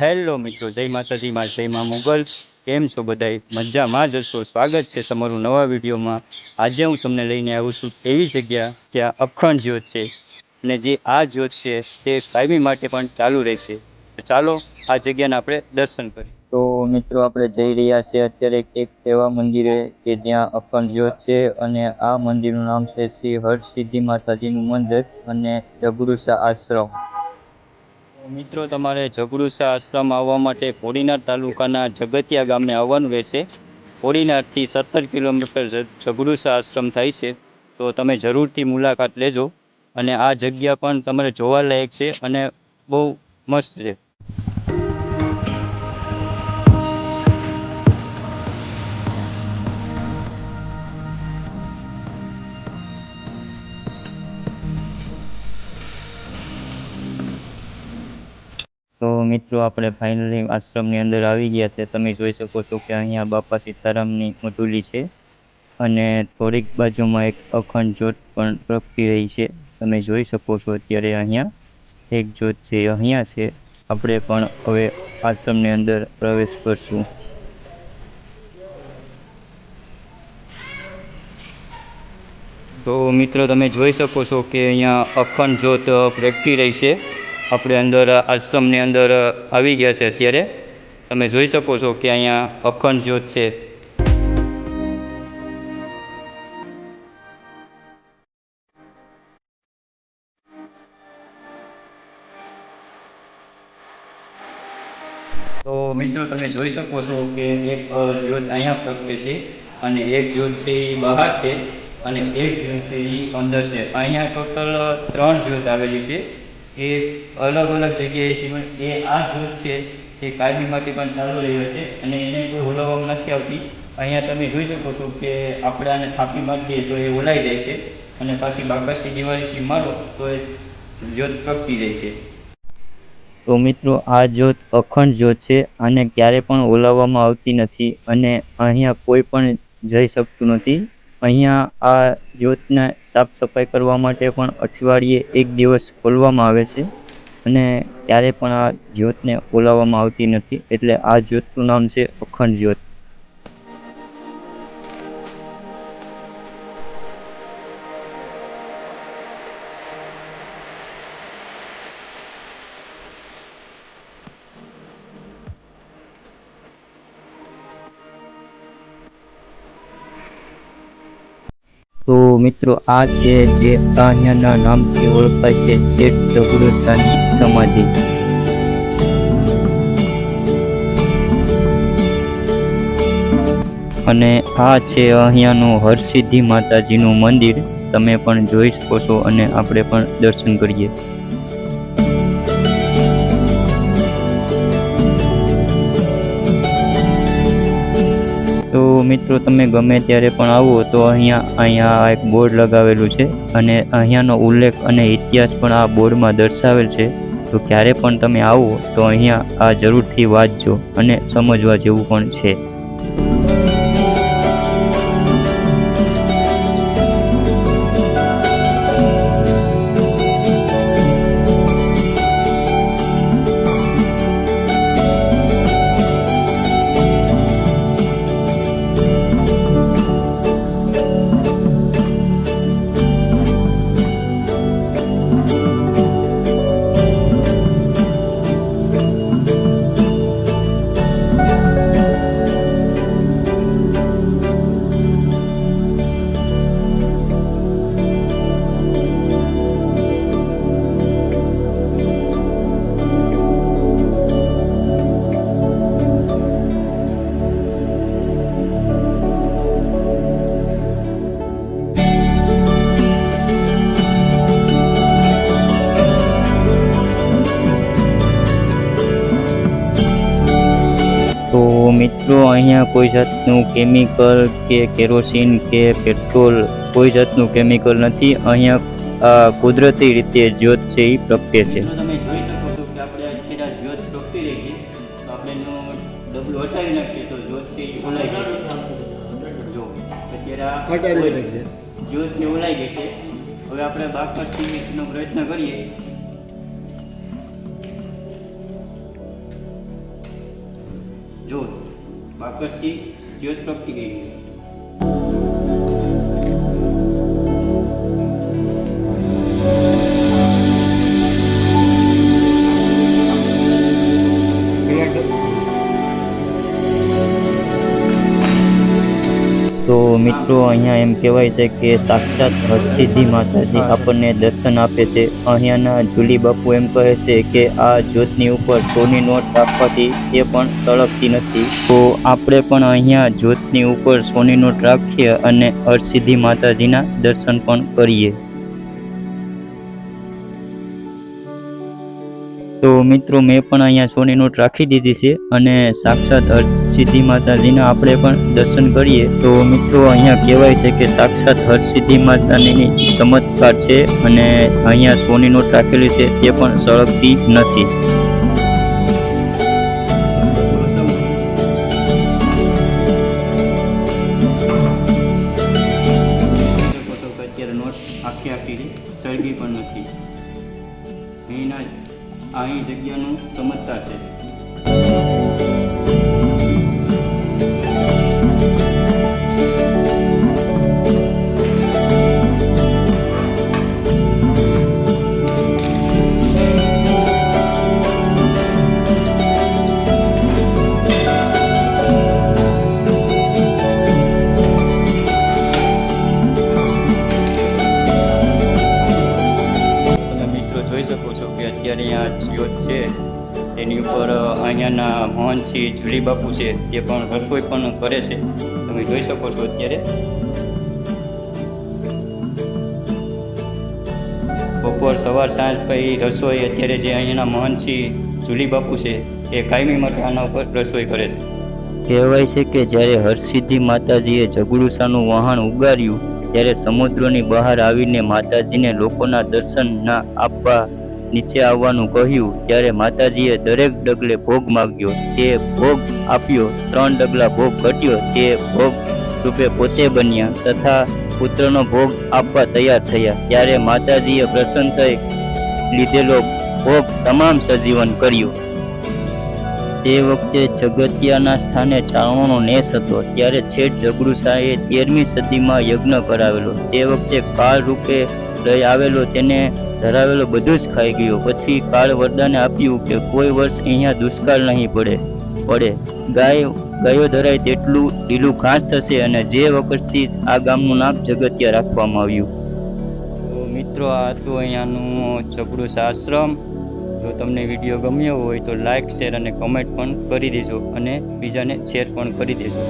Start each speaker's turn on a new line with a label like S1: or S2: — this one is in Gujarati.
S1: હેલો મિત્રો, જય માતાજી માં જય મા મોગલ. કેમ છો બધાય? મજામાં જ હશો? સ્વાગત છે તમારું નવા વિડીયોમાં. આજે હું તમને લઈને આવું છું એવી જગ્યા જ્યાં અખંડ જ્યોત છે અને જે આ જ્યોત છે તે કાયમી માટે પણ ચાલુ રહેશે. ચાલો, આ જગ્યાને આપણે દર્શન કરીએ. તો મિત્રો, આપણે જઈ રહ્યા છીએ અત્યારે એક એવા મંદિરે કે જ્યાં અખંડ જ્યોત છે અને આ મંદિરનું નામ છે શ્રી હરસિદ્ધિ માતાજીનું મંદિર અને જગરુસા આશ્રમ. મિત્રો, તમારે જગરુસા આશ્રમ આવવા માટે કોડીનાર તાલુકાના જગતિયા ગામે આવવાનું રહેશે. કોડીનારથી સત્તર કિલોમીટર જ- આશ્રમ થાય છે. તો તમે જરૂરથી મુલાકાત લેજો અને આ જગ્યા પણ તમારે જોવાલાયક છે અને બહુ મસ્ત છે. મિત્રો, આપણે ફાઇનલી આશ્રમની અંદર આવી ગયા છે. તમે જોઈ શકો છો કે અહીંયા બાપા સીતારામની મધુલી છે અને થોડીક બાજુમાં એક અખંડ જ્યોત પણ પ્રગટી રહી છે. તમે જોઈ શકો છો અત્યારે અહીંયા એક જ્યોત છે, અહીંયા છે. આપણે પણ હવે આશ્રમની અંદર પ્રવેશ કરશું. તો મિત્રો, તમે જોઈ શકો છો કે અહીંયા અખંડ જ્યોત પ્રગટી રહી છે. આપણે અંદર આશ્રમની અંદર આવી ગયા છે અત્યારે. તમે જોઈ શકો છો કે અહીંયા અખંડ જ્યોત છે. તો મિત્રો, તમે જોઈ શકો છો કે એક જ્યોત અહીંયા પ્રગટે છે અને એક જ્યોત છે એ બહાર છે અને એક જ્યોત છે એ અંદર છે. અહીંયા ટોટલ ત્રણ જ્યોત આવેલી છે. એ અલગ અલગ જગ્યાએ છે એ આ જ્યોત છે એ કાયમી માટે પણ ચાલુ રહ્યો છે અને એને કોઈ ઓલવવામાં નથી આવતી. અહીંયા તમે જોઈ શકો છો કે આપણે આને થાપી મારીએ તો એ ઓલાઈ જાય છે અને પાછી બાકસથી દિવાળીથી મારો તો એ જ્યોત પ્રગટી જાય છે. તો મિત્રો, આ જ્યોત અખંડ જ્યોત છે આને ક્યારે પણ ઓલાવવામાં આવતી નથી અને અહીંયા કોઈ પણ જઈ શકતું નથી. અહીંયા આ જ્યોતને સાફ સફાઈ કરવા માટે પણ અઠવાડિયે એક દિવસ ખોલવામાં આવે છે. અને ત્યારે પણ આ જ્યોતને ઓલવવામાં આવતી નથી. એટલે આ જ્યોતનું નામ છે અખંડ જ્યોત. તો મિત્રો, આ છે જે અહીંયાના નામથી ઓળખાય છે શેઠ જગુરતાની સમાધિ. અને આ છે અહીંયાનું હરસિદ્ધિ માતાજીનું મંદિર. તમે પણ જોઈ શકો છો અને આપણે પણ દર્શન કરીએ. મિત્રો, તમે ગમે ત્યારે પણ આવો તો અહીંયા અહીંયા એક બોર્ડ લગાવેલું છે અને અહીંયાનો ઉલ્લેખ અને ઇતિહાસ પણ આ બોર્ડમાં દર્શાવેલ છે. તો ક્યારે પણ તમે આવો તો અહીંયા આ જરૂરથી વાંચજો અને સમજવા જેવું પણ છે. મિત્રો અહીંયા કોઈ જાતનું કેમિકલ કે કેરોસીન કે પેટ્રોલ કોઈ જાતનું કેમિકલ નથી અહીંયા આ કુદરતી રીતે જ્યોત છે એ પ્રગટે છે. તમે જોઈ શકો છો કે આપણે અત્યારે જ્યોત પ્રગટી રહી છે. તો આપણે એનું ડબલું હટાવી નાખીએ તો જ્યોત છે એ ઓલાઈ ગઈ જો અત્યારે. જ્યોત છે ઓલાઈ ગઈ છે. હવે આપણે બાકસથી પ્રયત્ન કરીએ. જ્યોત બાકસથી જ્યોત પ્રગટી ગઈ
S2: તો મિત્રો, અહીંયા એમ કહેવાય છે કે સાક્ષાત હરસિદ્ધિ માતાજી આપણને દર્શન આપે છે. અહીંયાના જુલી બાપુ એમ કહે છે કે આ જ્યોતની ઉપર સોની નોટ રાખવાથી એ પણ સળગતી નથી. તો આપણે પણ અહીંયા જ્યોતની ઉપર સોની નોટ રાખીએ અને હરસિદ્ધિ માતાજીના દર્શન પણ કરીએ. તો મિત્રો, મેં પણ અહીંયા સોની નોટ રાખી દીધી છે અને સાક્ષાત હરસિદ્ધિ માતાજીના આપણે પણ દર્શન કરીએ. તો મિત્રો, અહીંયા કહેવાય છે કે સાક્ષાત હરસિદ્ધિ માતાની ચમત્કાર છે અને અહીંયા સોની નોટ રાખેલી છે, તે પણ સળગતી નથી.
S1: સળગી પણ નથી. અહીંના જ અહીં જગ્યાનું ચમત્કાર છે.
S2: અહીંયાના મોહનસિંહ જુલી બાપુ છે તે પણ રસોઈ પણ કરે છે. તમે જોઈ શકો છો અત્યારે. બપોર સવાર સાંજ પછી રસોઈ અત્યારે જે અહીંયાના મોહનસિંહ જુલી બાપુ છે, એ કાયમી માટે આના ઉપર રસોઈ કરે છે. કહેવાય છે કે જ્યારે હરસિદ્ધિ માતાજીએ જગડુસાનું વહાણ ઉગાર્યું, ત્યારે સમુદ્રની બહાર આવીને માતાજીને લોકોના દર્શન ના આપવા નીચે આવવાનું કહ્યું, ત્યારે માતાજીએ દરેક ડગલે ભોગ માગ્યો. તે ભોગ આપ્યો, ત્રણ ડગલા ભોગ ઘટ્યો, તે ભોગ રૂપે પોતે બન્યા તથા પુત્રનો ભોગ આપવા તૈયાર થયા. ત્યારે માતાજીએ પ્રસન્ન થઈ લીધેલો ભોગ તમામ સજીવન કર્યું. તે વખતે જગતિયાના સ્થાને ચાવણો નેસ હતો. ત્યારે છેઠ જગડુસાએ તેરમી સદીમાં યજ્ઞ કરાવેલો. તે વખતે કાળ રૂપે લઈ આવેલો, તેને ધરાવેલો બધું જ ખાઈ ગયો. પછી કાળ વરદાને આપ્યું કે કોઈ વર્ષ અહીંયા દુષ્કાળ નહીં પડે પડે. ગાય ગાયો ધરાય તેટલું લીલું ઘાસ થશે અને જે વખતથી આ ગામનું નામ જગતિયા રાખવામાં આવ્યું. તો મિત્રો, આ હતું અહીંયાનું જગડુસ આશ્રમ જો તમને વીડિયો ગમ્યો હોય તો લાઇક શેર અને કમેન્ટ પણ કરી દેજો અને બીજાને શેર પણ કરી દેજો.